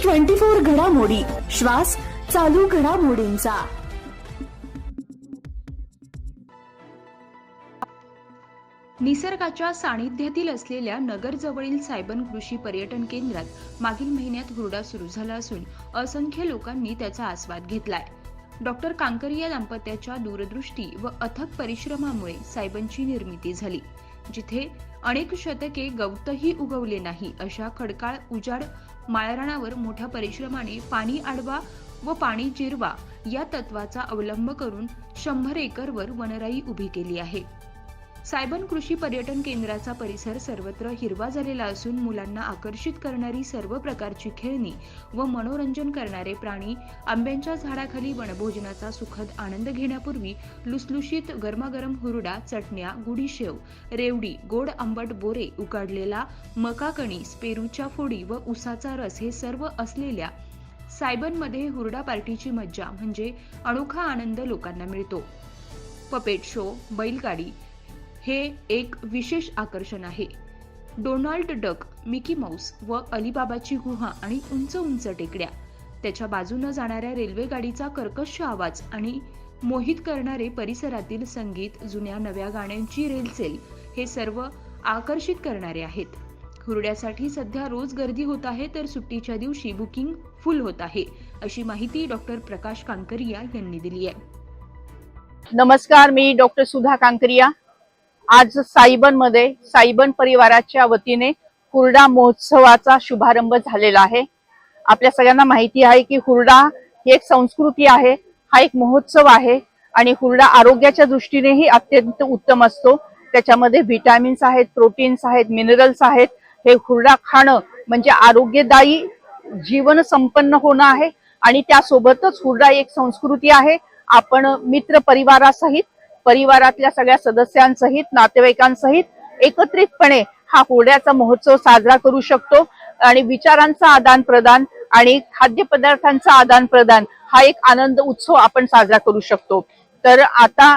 News twenty four घडामोडी. श्वास चालू घडामोडींचा. निसर्गाच्या सानिध्यातील असलेल्या नगरजवळील सायबन कृषी पर्यटन केंद्रात मागील महिन्यात हुरडा सुरू झाला असून असंख्य लोकांनी त्याचा आस्वाद घेतलाय. डॉक्टर कांकरिया दाम्पत्याच्या दूरदृष्टी व अथक परिश्रमामुळे सायबनची निर्मिती झाली जिथे अनेक शतके गवतही उगवले नाही अशा खडकाळ उजाड माळरानावर मोठ्या परिश्रमाने पाणी आडवा व पाणी जिरवा या तत्वाचा अवलंब करून शंभर एकरवर वनराई उभी केली आहे. सायबन कृषी पर्यटन केंद्राचा परिसर सर्वत्र हिरवा झालेला असून मुलांना आकर्षित करणारी सर्व प्रकारची खेळणी व मनोरंजन करणारे प्राणी आंब्यांच्या झाडाखाली वनभोजनाचा सुखद आनंद घेण्यापूर्वी लुसलुशीत गरमागरम हुरडा चटण्या गुढीशेव रेवडी गोड आंबट बोरे उकाडलेला मकाकणी स्पेरूच्या फोडी व उसाचा रस हे सर्व असलेल्या सायबनमध्ये हुरडा पार्टीची मज्जा म्हणजे अनोखा आनंद लोकांना मिळतो. पपेट शो बैलगाडी हे एक विशेष आकर्षण आहे. डोनाल्ड डक मिकी माऊस व अलिबाबाची गुहा आणि उंच उंच टेकड्या त्याच्या बाजूनं जाणाऱ्या रेल्वे गाडीचा कर्कश आवाज आणि मोहित करणारे परिसरातील संगीत जुन्या नव्या गाण्यांची रेलचेल हे सर्व आकर्षित करणारे आहेत. हुरड्यासाठी सध्या रोज गर्दी होत आहे तर सुट्टीच्या दिवशी बुकिंग फुल होत आहे अशी माहिती डॉक्टर प्रकाश कांकरिया यांनी दिली आहे. नमस्कार मी डॉक्टर सुधा कांकरिया. आज साईबनमध्ये साईबन परिवाराच्या वतीने हुरडा महोत्सवाचा शुभारंभ झालेला आहे. आपल्या सगळ्यांना माहिती आहे की हुरडा ही एक संस्कृती आहे हा एक महोत्सव आहे आणि हुरडा आरोग्याच्या दृष्टीनेही अत्यंत उत्तम असतो. त्याच्यामध्ये व्हिटॅमिन्स आहेत प्रोटीन्स आहेत मिनरल्स आहेत. हे हुरडा खाणं म्हणजे आरोग्यदायी जीवन संपन्न होणं आहे आणि त्यासोबतच हुरडा एक संस्कृती आहे. आपण मित्र परिवारासहित परिवारातल्या सगळ्या सदस्यांसहित नातेवाईकांसहित एकत्रितपणे हा हुरड्याचा महोत्सव साजरा करू शकतो. आणि विचारांचा आदान प्रदान आणि खाद्यपदार्थांचा आदान प्रदान हा एक आनंद उत्सव आपण साजरा करू शकतो. तर आता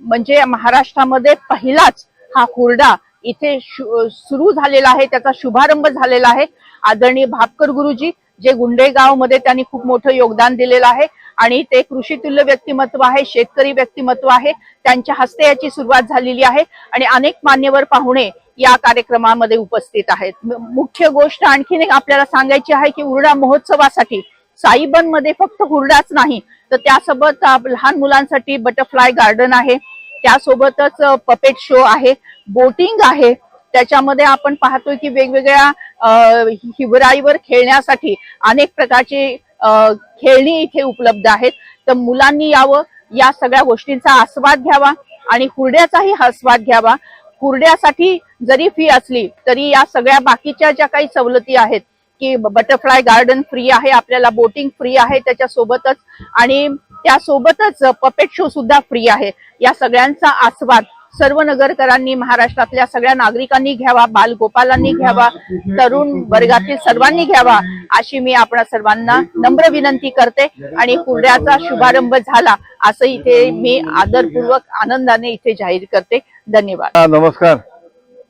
म्हणजे महाराष्ट्रामध्ये पहिलाच हा हुरडा इथे सुरू झालेला आहे त्याचा शुभारंभ झालेला आहे. आदरणीय भापकर गुरुजी जे गुंडेगावमध्ये त्यांनी खूप मोठं योगदान दिलेलं आहे आणि ते कृषीतुल्य व्यक्तिमत्व आहे शेतकरी व्यक्तिमत्व आहे त्यांच्या हस्ते याची सुरुवात झालेली आहे आणि अनेक मान्यवर पाहुणे या कार्यक्रमामध्ये उपस्थित आहेत. मुख्य गोष्ट आणखीन एक आपल्याला सांगायची आहे की उरडा महोत्सवासाठी साईबनमध्ये फक्त हुरडाच नाही तर त्यासोबत लहान मुलांसाठी बटरफ्लाय गार्डन आहे त्यासोबतच पपेट शो आहे बोटिंग आहे त्याच्यामध्ये आपण पाहतोय की वेगवेगळ्या हिवराईवर खेळण्यासाठी अनेक प्रकारची खेळणी इथे उपलब्ध आहेत. तर मुलांनी यावं या सगळ्या गोष्टींचा आस्वाद घ्यावा आणि हुरड्याचाही आस्वाद घ्यावा. हुरड्यासाठी जरी फी असली तरी या सगळ्या बाकीच्या ज्या काही सवलती आहेत की बटरफ्लाय गार्डन फ्री आहे आपल्याला बोटिंग फ्री आहे त्याच्यासोबतच आणि त्यासोबतच पपेट शो सुद्धा फ्री आहे. या सगळ्यांचा आस्वाद सर्व नगरकरांनी महाराष्ट्रातल्या सगळ्या नागरिकांनी घ्यावा बालगोपालांनी घ्यावा तरुण वर्गातील सर्वांनी घ्यावा अशी मी आपण सर्वांना नम्र विनंती करते आणि कुर्ड्याचा शुभारंभ झाला असं इथे मी आदरपूर्वक आनंदाने इथे जाहीर करते. धन्यवाद. नमस्कार.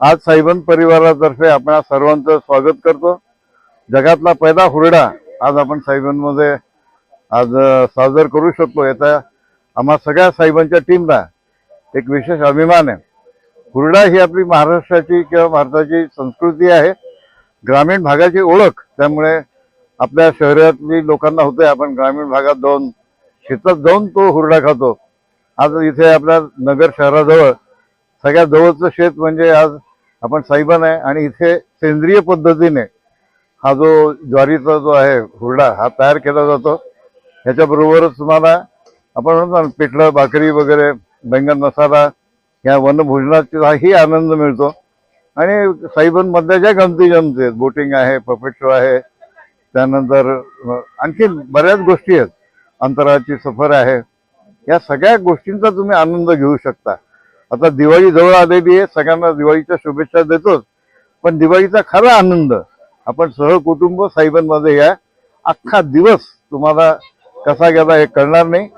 आज साईबन परिवारातर्फे आपण सर्वांचं स्वागत करतो. जगातला पहिला हुरडा आज आपण साईबनमध्ये आज साजर करू शकतो. याचा आम्हा सगळ्या साहेबांच्या टीमला एक विशेष अभिमान आहे. हुरडा ही आपली महाराष्ट्राची किंवा भारताची संस्कृती आहे. ग्रामीण भागाची ओळख त्यामुळे आपल्या शहरातली लोकांना होते आपण ग्रामीण भागात जाऊन शेतात जाऊन तो हुरडा खातो. आज इथे आपल्या नगर शहराजवळ सगळ्यात जवळचं शेत म्हणजे आज आपण साईबान आहे आणि इथे सेंद्रिय पद्धतीने हा जो ज्वारीचा जो आहे हुरडा हा तयार केला जातो. ह्याच्याबरोबरच तुम्हाला आपण म्हणतो ना पिठलं भाकरी वगैरे बैंगन मसाला या वनभोजनाचा ही आनंद मिळतो. आणि साईबन मधल्या ज्या गमती जमती आहेत बोटिंग आहे पपेट शो आहे त्यानंतर आणखी आणखीन बऱ्याच गोष्टी आहेत. अंतराळाची सफर आहे. या सगळ्या गोष्टींचा तुम्ही आनंद घेऊ शकता. आता दिवाळी जवळ आलेली आहे सगळ्यांना दिवाळीच्या शुभेच्छा देतोच. पण दिवाळीचा खरा आनंद आपण सहकुटुंब साईबांमध्ये या अख्खा दिवस तुम्हाला कसा गेला हे कळणार नाही.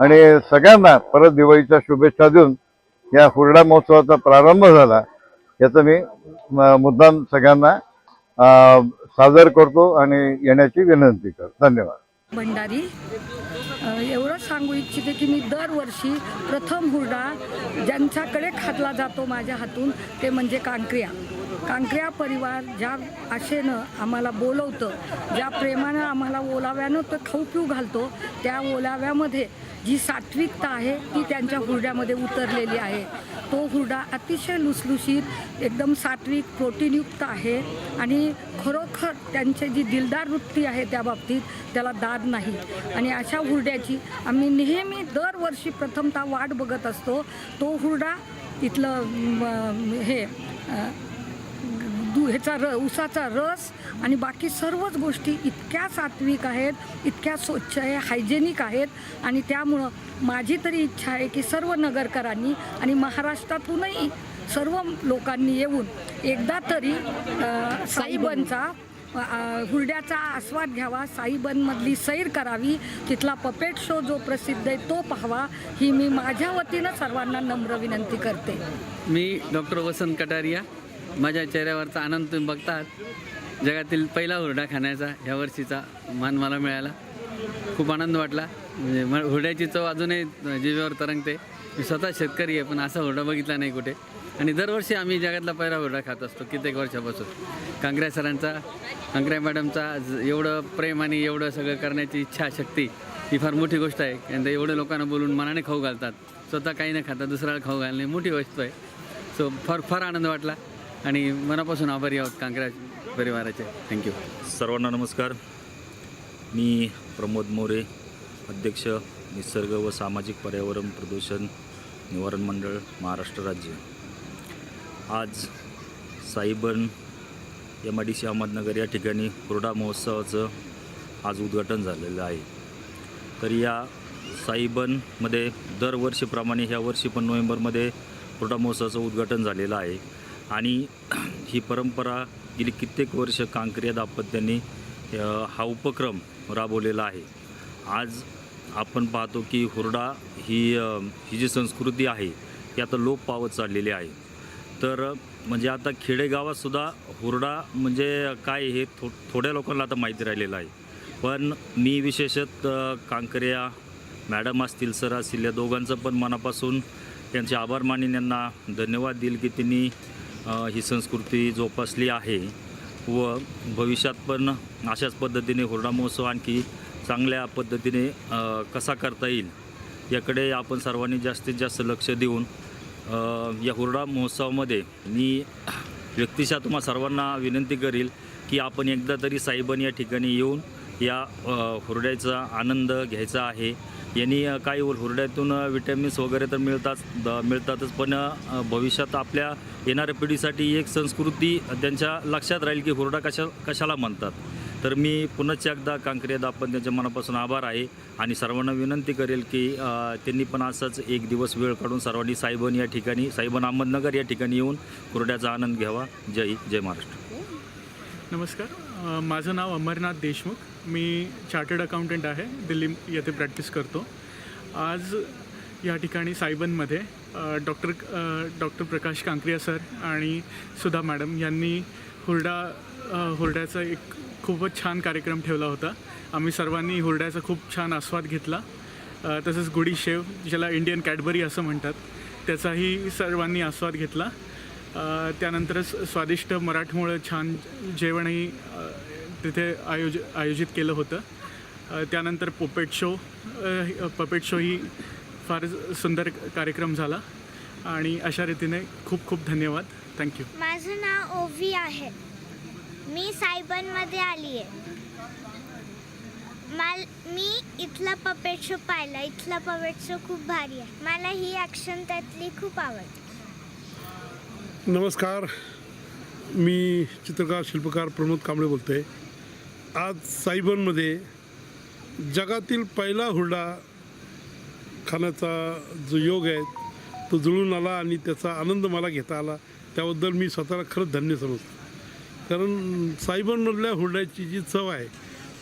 आणि सगळ्यांना परत दिवाळीच्या शुभेच्छा देऊन या हुरडा महोत्सवाचा प्रारंभ झाला याचं मी म- मुद्दाम सगळ्यांना सादर करतो आणि येण्याची विनंती करतो. धन्यवाद. भंडारी एवढं सांगू इच्छिते की मी दरवर्षी प्रथम हुरडा ज्यांच्याकडे खाल्ला जातो माझ्या हातून ते म्हणजे कांक्रिया कांक्रिया परिवार ज्या आशेनं आम्हाला बोलवतं ज्या प्रेमानं आम्हाला ओलाव्यानं तो खाऊ पिऊ घालतो त्या ओलाव्यामध्ये जी सात्विकता आहे ती त्यांच्या हुरड्यामध्ये उतरलेली आहे. तो हुरडा अतिशय लुसलुशीत एकदम सात्विक प्रोटीनयुक्त आहे आणि खरोखर त्यांची जी दिलदार वृत्ती आहे त्या बाबतीत त्याला दाद नाही. आणि अशा हुरड्याची आम्ही नेहमी दरवर्षी प्रथमतः वाट बघत असतो. तो हुरडा इथलं हे दू ह्याचा र उसाचा रस आणि बाकी सर्वच गोष्टी इतक्या सात्विक आहेत इतक्या स्वच्छ आहे हायजेनिक आहेत आणि त्यामुळं माझी तरी इच्छा आहे की सर्व नगरकरांनी आणि महाराष्ट्रातूनही सर्व लोकांनी येऊन एकदा तरी साईबनचा हुरड्याचा आस्वाद घ्यावा साईबनमधली सैर करावी तिथला पपेट शो जो प्रसिद्ध आहे तो पाहावा ही मी माझ्या वतीनं सर्वांना नम्र विनंती करते. मी डॉक्टर वसंत कटारिया माझ्या चेहऱ्यावरचा आनंद तुम्ही बघतात. जगातील पहिला हुरडा खाण्याचा ह्या वर्षीचा मान मला मिळाला. खूप आनंद वाटला. म्हणजे म हुरड्याची चव अजूनही जीवेवर तरंगते. मी स्वतः शेतकरी आहे पण असा हुरडा बघितला नाही कुठे. आणि दरवर्षी आम्ही जगातला पहिला हुरडा खात असतो कित्येक वर्षापासून. कांकऱ्या सरांचा कांकऱ्या मॅडमचा एवढं प्रेम आणि एवढं सगळं करण्याची इच्छाशक्ती ही फार मोठी गोष्ट आहे. कारण ते एवढं लोकांना बोलून मनाने खाऊ घालतात. स्वतः काही न खाता दुसऱ्याला खाऊ घालणे मोठी गोष्ट आहे. सो फार फार आनंद वाटला. आणि मनापासून आभारी आहोत कांग्रेस परिवाराचे. थँक्यू सर्वांना नमस्कार. मी प्रमोद मोरे अध्यक्ष निसर्ग व सामाजिक पर्यावरण प्रदूषण निवारण मंडळ महाराष्ट्र राज्य. आज Saiban M I D C Ahmednagar या ठिकाणी हुरडा महोत्सवाचं आज उद्घाटन झालेलं आहे. तर या साईबनमध्ये दरवर्षीप्रमाणे ह्या वर्षी पण नोव्हेंबरमध्ये हुरडा महोत्सवाचं उद्घाटन झालेलं आहे. आणि ही परंपरा गेली कित्येक वर्ष कांक्रिया दाम्पत्याने हा उपक्रम राबवलेला आहे. आज आपण पाहतो की हुरडा ही ही जी संस्कृती आहे ती आता लोप पावत चाललेली आहे. तर म्हणजे आता खेडेगावातसुद्धा हुरडा म्हणजे काय हे थो थोड्या लोकांना आता माहिती राहिलेलं आहे. पण मी विशेषत कांकरिया कांकऱ्या मॅडम असतील सर असतील या दोघांचं पण मनापासून त्यांचे आभार मानेन यांना धन्यवाद देईल की त्यांनी ही संस्कृती जोपासली आहे व भविष्यात पण अशाच पद्धतीने हुरडा महोत्सव आणखी चांगल्या पद्धतीने कसा करता येईल याकडे आपण सर्वांनी जास्तीत जास्त लक्ष देऊन या हुरडा महोत्सवामध्ये मी व्यक्तिशः तुम्हा सर्वांना विनंती करील की आपण एकदा तरी साहेबांनी या ठिकाणी येऊन या हुरड्याचा आनंद घ्यायचा आहे. यांनी काही हुरड्यातून विटॅमिन्स वगैरे तर मिळतात द- मिळतातच पण भविष्यात आपल्या येणाऱ्या पिढीसाठी एक संस्कृती त्यांच्या लक्षात राहील की हुरडा कशा कशाला म्हणतात. तर मी पुनश्च एकदा कांक्रिया दापन त्यांच्या मनापासून आभार आहे आणि सर्वांना विनंती करेल की त्यांनी पण असाच एक दिवस वेळ काढून सर्वांनी साहेबन या ठिकाणी साईबन अहमदनगर या ठिकाणी येऊन हुरड्याचा आनंद घ्यावा. जय जय महाराष्ट्र. नमस्कार. माझं नाव अमरनाथ देशमुख. मी चार्टर्ड अकाउंटंट आहे दिल्ली येथे प्रॅक्टिस करतो. आज या ठिकाणी सायबनमध्ये doctor doctor Prakash Kankaria sir आणि सुधा मॅडम यांनी हुरडा हुरड्याचा एक खूपच छान कार्यक्रम ठेवला होता. आम्ही सर्वांनी हुरड्याचा खूप छान आस्वाद घेतला. तसंच गुडी शेव ज्याला इंडियन कॅडबरी असं म्हणतात त्याचाही सर्वांनी आस्वाद घेतला. त्यानंतरच त्यानंतर स- स्वादिष्ट मराठमोळं छान जेवणही तिथे आयोज आयोजित केलं होतं. त्यानंतर पोपेट शो पपेट शो ही फार सुंदर कार्यक्रम झाला. आणि अशा रीतीने खूप खूप धन्यवाद. थँक्यू माझं नाव ओवी आहे. मी सायबनमध्ये आली आहे. माल मी इथला पपेट शो पाहिला. इथला पपेट शो खूप भारी आहे. मला ही ॲक्शन त्यातली खूप आवडते नमस्कार. मी चित्रकार शिल्पकार प्रमोद कांबळे बोलतो आहे आज साईबनमध्ये जगातील पहिला हुरडा खाण्याचा जो योग आहे तो जुळून आला आणि त्याचा आनंद मला घेता आला. त्याबद्दल मी स्वतःला खरंच धन्य समजतो. कारण साईबनमधल्या हुरड्याची जी चव आहे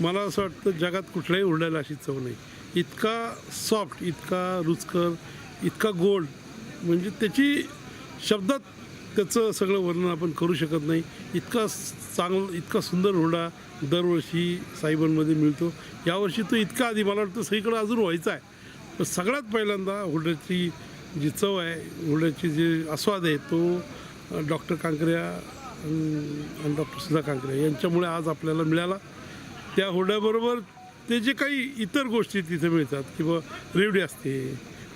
मला असं वाटतं जगात कुठल्याही हुरड्याला अशी चव नाही. इतका सॉफ्ट इतका रुचकर इतका गोल्ड म्हणजे त्याची शब्दात त्याचं सगळं वर्णन आपण करू शकत नाही. इतका चांगला इतका सुंदर हुरडा दरवर्षी साहेबांमध्ये मिळतो. यावर्षी तो इतका आधी मला वाटतं सगळीकडे अजून व्हायचा आहे. पण सगळ्यात पहिल्यांदा हुरड्याची जी चव आहे हुरड्याची जी आस्वाद आहे तो डॉक्टर कांकऱ्या आणि डॉक्टर सुधा कांकरे यांच्यामुळे आज आपल्याला मिळाला. त्या हुरड्याबरोबर ते जे काही इतर गोष्टी तिथे मिळतात किंवा रेवडी असते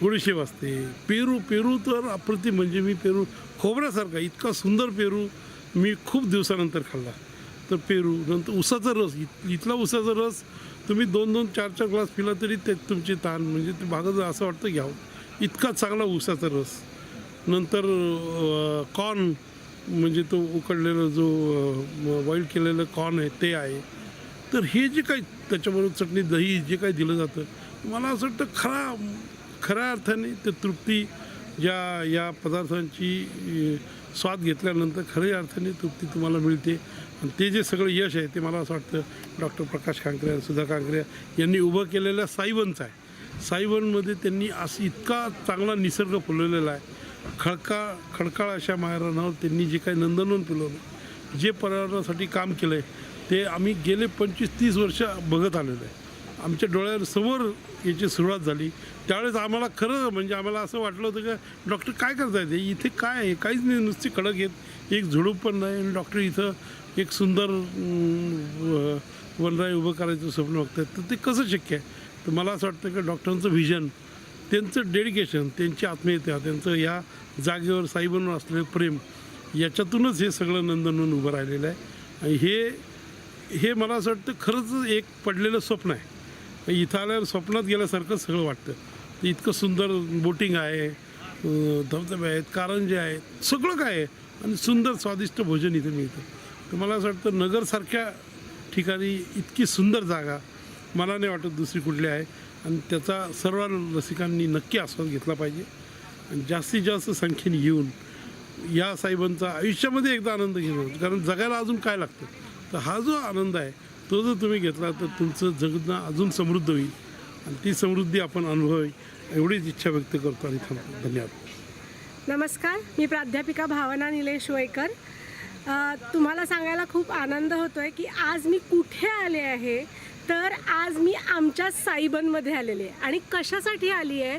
गुडीशेप असते पेरू पेरू तर अप्रतिम म्हणजे मी पेरू खोबऱ्यासारखा इतका सुंदर पेरू मी खूप दिवसानंतर खाल्ला. तर पेरू नंतर उसाचा रस इत इथला उसाचा रस तुम्ही दोन दोन चार चार ग्लास पिला तरी ते तुमची ताण म्हणजे ते भागत असं वाटतं घ्यावं इतका चांगला उसाचा रस. नंतर कॉर्न म्हणजे तो उकडलेला जो बॉईल केलेलं कॉर्न आहे ते आहे. तर हे जे काही त्याच्याबरोबर चटणी दही जे काही दिलं जातं मला असं वाटतं खरा खऱ्या अर्थाने ते तृप्ती ज्या या पदार्थांची स्वाद घेतल्यानंतर खऱ्या अर्थाने तृप्ती तुम्हाला मिळते. आणि ते जे सगळं यश आहे ते मला असं वाटतं डॉक्टर प्रकाश कांकरे सुधा कांकरे यांनी उभं केलेल्या साईवनचं आहे. साईवनमध्ये त्यांनी असं इतका चांगला निसर्ग फुलवलेला आहे. खडका खडकाळ अशा माहेरानावर त्यांनी जे काही नंदनवन फुलवलं जे पर्यावरणासाठी काम केलं आहे ते आम्ही गेले पंचवीस तीस वर्ष बघत आलेलो आहे. आमच्या डोळ्यासमोर याची सुरुवात झाली. त्यावेळेस आम्हाला खरं म्हणजे आम्हाला असं वाटलं होतं का डॉक्टर काय करतायत? येते इथे काय आहे? काहीच नाही नुसती खडक येत एक झुडूप पण नाही आणि डॉक्टर इथं एक सुंदर अं, वनराई उभं करायचं स्वप्न बघतायत. तर ते कसं शक्य आहे? तर मला असं वाटतं की डॉक्टरांचं व्हिजन त्यांचं डेडिकेशन त्यांची आत्मीयता त्यांचं या जागेवर साईबांवर असलेलं प्रेम याच्यातूनच हे सगळं नंदनवन उभं राहिलेलं आहे. आणि हे हे मला असं वाटतं खरंच एक पडलेलं स्वप्न आहे. इथं आल्यावर स्वप्नात गेल्यासारखं सगळं वाटतं. तर इतकं सुंदर बोटिंग आहे धबधबे आहेत कारंजे आहेत सगळं काय आहे. आणि सुंदर स्वादिष्ट भोजन इथे मिळतं. तर मला असं वाटतं नगरसारख्या ठिकाणी इतकी सुंदर जागा मला नाही वाटत दुसरी कुठली आहे. आणि त्याचा सर्व रसिकांनी नक्की आस्वाद घेतला पाहिजे. आणि जास्तीत जास्त संख्येने येऊन या साहेबांचा आयुष्यामध्ये एकदा आनंद घेणं कारण जगायला अजून काय लागतं? तर हा जो आनंद आहे तो जर तुम्ही घेतला तर तुमचं जगणं अजून समृद्ध होईल. आणि ती समृद्धी आपण अनुभवी एवढीच इच्छा व्यक्त करतो आणि थांबतो. धन्यवाद. नमस्कार मी प्राध्यापिका भावना निलेश वयकर तुम्हाला सांगायला खूप आनंद होतो आहे की आज मी कुठे आले आहे? तर आज मी आमच्या साईबनमध्ये आलेले आहे. आणि कशासाठी आली आहे?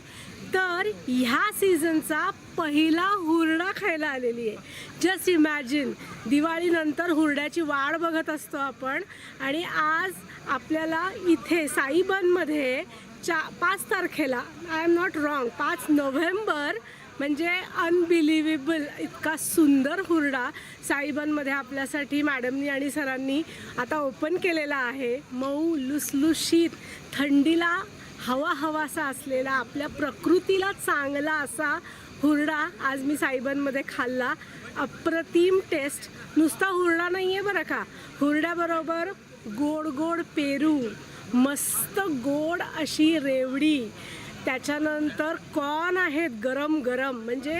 तर ह्या सीझनचा पहिला हुरडा खायला आलेली आहे. जस्ट इमॅजिन दिवाळीनंतर हुरड्याची वाढ बघत असतो आपण. आणि आज आपल्याला इथे साईबनमध्ये चा पाच तारखेला आय एम नॉट रॉंग पाच नोव्हेंबर म्हणजे अनबिलिव्हेबल इतका सुंदर हुरडा साईबांमध्ये आपल्यासाठी मॅडमनी आणि सरांनी आता ओपन केलेला आहे. मऊ लुसलुशीत थंडीला हवा हवासा असलेला आपल्या प्रकृतीला चांगला असा हुरडा आज मी साईबांमध्ये खाल्ला. अप्रतिम टेस्ट नुसता हुरडा नाही आहे बरं का? हुरड्याबरोबर गोड गोड पेरू मस्त गोड अशी रेवडी त्याच्यानंतर कॉर्न आहेत गरम गरम म्हणजे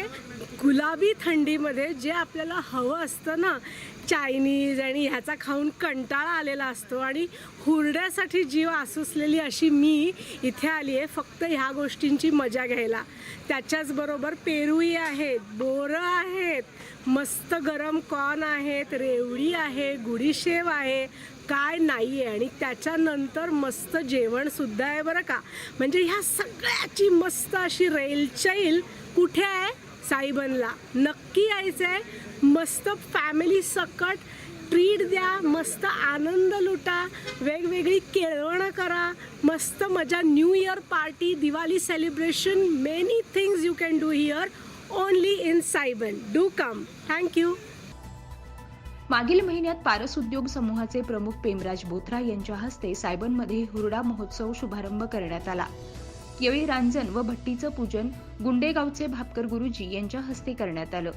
गुलाबी थंडीमध्ये जे आपल्याला हवं असतं ना चायनीज आणि ह्याचा खाऊन कंटाळा आलेला असतो आणि हुरड्यासाठी जीव आसुसलेली अशी मी इथे आली आहे फक्त ह्या गोष्टींची मजा घ्यायला. त्याच्याचबरोबर पेरूही आहेत बोरं आहेत मस्त गरम कॉर्न आहेत रेवडी आहे गुडीशेव आहे काय नाही आहे. आणि त्याच्यानंतर मस्त जेवणसुद्धा आहे बरं का. म्हणजे ह्या सगळ्याची मस्त अशी रेलचैल कुठे आहे? साईबनला. नक्की यायचं आहे मस्त फॅमिली सकट. ट्रीट द्या मस्त आनंद लुटा वेगवेगळी केळवणं करा मस्त मजा. New year party Diwali celebration many things you can do here only in सायबन do come thank you मागील महिन्यात पारस उद्योग समूहाचे प्रमुख पेमराज बोथरा यांच्या हस्ते सायबनमध्ये हुरडा महोत्सव शुभारंभ करण्यात आला. यावेळी रांजण व भट्टीचं पूजन गुंडेगावचे भापकर गुरुजी यांच्या हस्ते करण्यात आलं.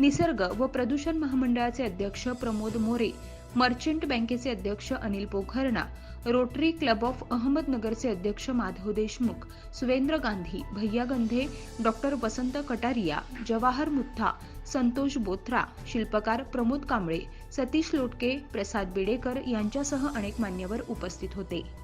निसर्ग व प्रदूषण महामंडळाचे अध्यक्ष प्रमोद मोरे मर्चंट बँकेचे अध्यक्ष Anil Pokharna rotary club of अहमदनगरचे अध्यक्ष माधव देशमुख सुवेंद्र गांधी भैया गंधे डॉक्टर वसंत कटारिया जवाहर मुथा संतोष बोथरा शिल्पकार प्रमोद कांबळे सतीश लोटके प्रसाद बेडेकर यांच्यासह अनेक मान्यवर उपस्थित होते.